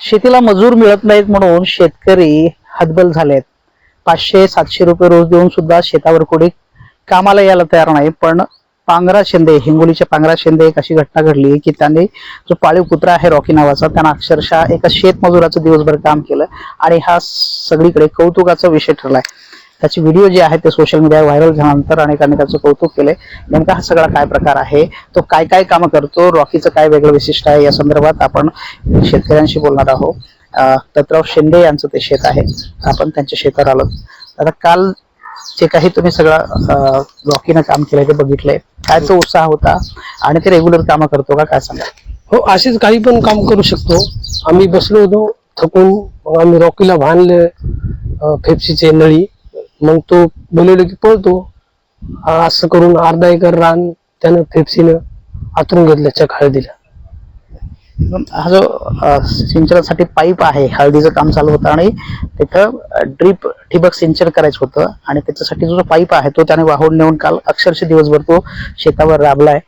शेतीला मजूर मिळत नाहीत म्हणून शेतकरी हतबल झालेत. पाचशे सातशे रुपये रोज देऊन सुद्धा शेतावर कोणी कामाला यायला तयार नाही. पण पांगरा शिंदे हिंगोलीच्या पांगरा शिंदे एक अशी घटना घडली की त्यांनी जो पाळीव कुत्रा आहे रॉकी नावाचा त्यानं अक्षरशः एका शेतमजुराचं दिवसभर काम केलं आणि हा सगळीकडे कौतुकाचा विषय ठरलाय. त्याचे व्हिडिओ जे आहे ते सोशल मीडियावर व्हायरल झाल्यानंतर अनेकांनी त्याचं कौतुक केलंय. नेमका हा सगळा काय प्रकार आहे? तो काय काय कामं करतो? रॉकीचं काय वेगळं विशिष्ट आहे? या संदर्भात आपण शेतकऱ्यांशी बोलणार आहोत. दत्तराव शिंदे यांचं ते शेत आहे. आपण त्यांच्या शेतात आलो. आता काल जे काही तुम्ही सगळं रॉकीनं काम केलंय ते बघितलंय. काय तो उत्साह होता? आणि ते रेग्युलर कामं करतो का? काय सांगा हो असेच काही पण काम करू शकतो. आम्ही बसलो होतो थकून. मग आम्ही रॉकीला बांधले फेप्सीचे नळी. मग तो बोलवलं की पळतो. असं करून अर्धा एकर रान त्यानं फेप्सीनं आतरून घेतलं चक हळदीला. हा जो अं, सिंचनासाठी पाईप आहे हळदीचं काम चालू होतं आणि तिथं ड्रीप ठिबक सिंचन करायचं होतं आणि त्याच्यासाठी जो पाईप आहे तो त्याने वाहून नेऊन काल अक्षरशः दिवसभर तो शेतावर राबलाय.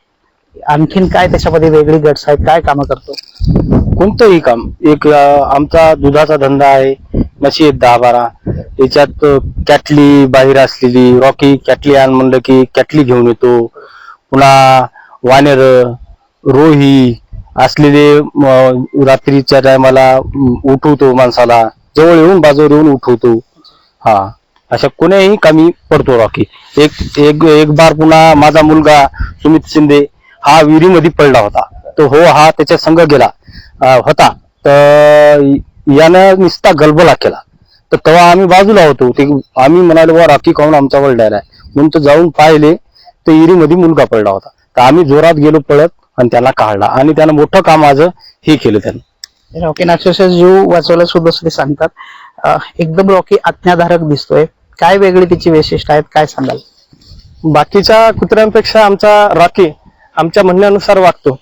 आणखीन काय त्याच्यामध्ये वेगळी गट्स आहेत काय कामं करतो? कोणतंही काम. एक अं, आमचा दुधाचा धंदा आहे म्हशी आहेत दहा बारा. याच्यात कॅटली बाहेर असलेली रॉकी कॅटली आण म्हणलं की कॅटली घेऊन येतो. पुन्हा वानेर रोही असलेले रात्रीच्या टायमाला उठवतो माणसाला. जवळ येऊन बाजूवर येऊन उठवतो. हा अशा कोण्याही कामी पडतो रॉकी. एक एक एक बार पुन्हा माझा मुलगा सुमित शिंदे हा विहिरीमध्ये पडला होता. तो हो हा त्याच्या संघ गेला होता. तर यानं नुसता गलबला केला. तर तेव्हा आम्ही बाजूला होतो. ते आम्ही म्हणालो बा रॉकी खाऊन आमचा वळडायला म्हणून तो जाऊन पाहिले तर विहिरीमध्ये मुलगा पडला होता. तर आम्ही जोरात गेलो पळत आणि त्याला काढला. आणि त्यानं मोठं काम माझं हे केलं त्यानं. रॉकी अक्षरशः जीव वाचवला सुद्धा ते सांगतात. अं, एकदम रॉकी आज्ञाधारक दिसतोय. काय वेगळी तिची वैशिष्ट्य आहेत काय सांगाल? बाकीच्या कुत्र्यांपेक्षा आमचा रॉकी आमच्या म्हणण्यानुसार वागतो.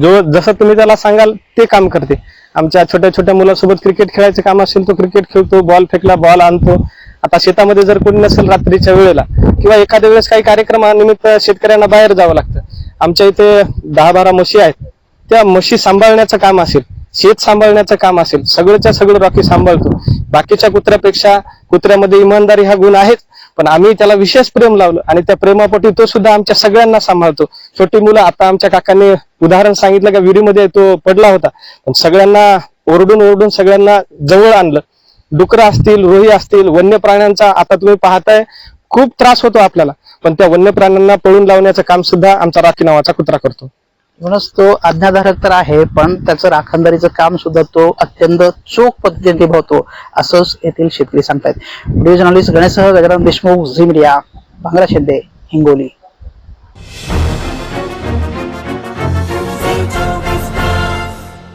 जो जसं तुम्ही त्याला सांगाल ते काम करते. आमच्या छोट्या छोट्या मुलासोबत क्रिकेट खेळायचं काम असेल तो क्रिकेट खेळतो बॉल फेकला बॉल आणतो. आता शेतामध्ये जर कोणी नसेल रात्रीच्या वेळेला किंवा एखाद्या वेळेस काही कार्यक्रमानिमित्त शेतकऱ्यांना बाहेर जावं लागतं. आमच्या इथे दहा बारा म्हशी आहेत. त्या म्हशी सांभाळण्याचं काम असेल शेत सांभाळण्याचं काम असेल सगळंच्या सगळं रॉकी सांभाळतो. बाकीच्या कुत्र्यापेक्षा कुत्र्यामध्ये इमानदारी हा गुण आहेच. पण आम्ही त्याला विशेष प्रेम लावलं आणि त्या प्रेमापोटी तो सुद्धा आमच्या सगळ्यांना सांभाळतो. छोटी मुलं आता आमच्या काकांनी उदाहरण सांगितलं का विहिरीमध्ये तो पडला होता. पण सगळ्यांना ओरडून ओरडून सगळ्यांना जवळ आणलं. डुकरं असतील रोही असतील वन्य प्राण्यांचा आता तुम्ही पाहताय खूप त्रास होतो आपल्याला. पण त्या वन्य प्राण्यांना पळून लावण्याचं काम सुद्धा आमचा राखी नावाचा कुत्रा करतो. म्हणूनच तो आज्ञाधारक तर आहे पण त्याचं राखणदारीचं काम सुद्धा तो अत्यंत चोख पद्धतीने निभावतो असंच येथील शेतकरी सांगतायत. व्हिडिओ जर्नलिस्ट गणेशसह गजानन देशमुख झी मीडिया भांगरा शिंदे हिंगोली.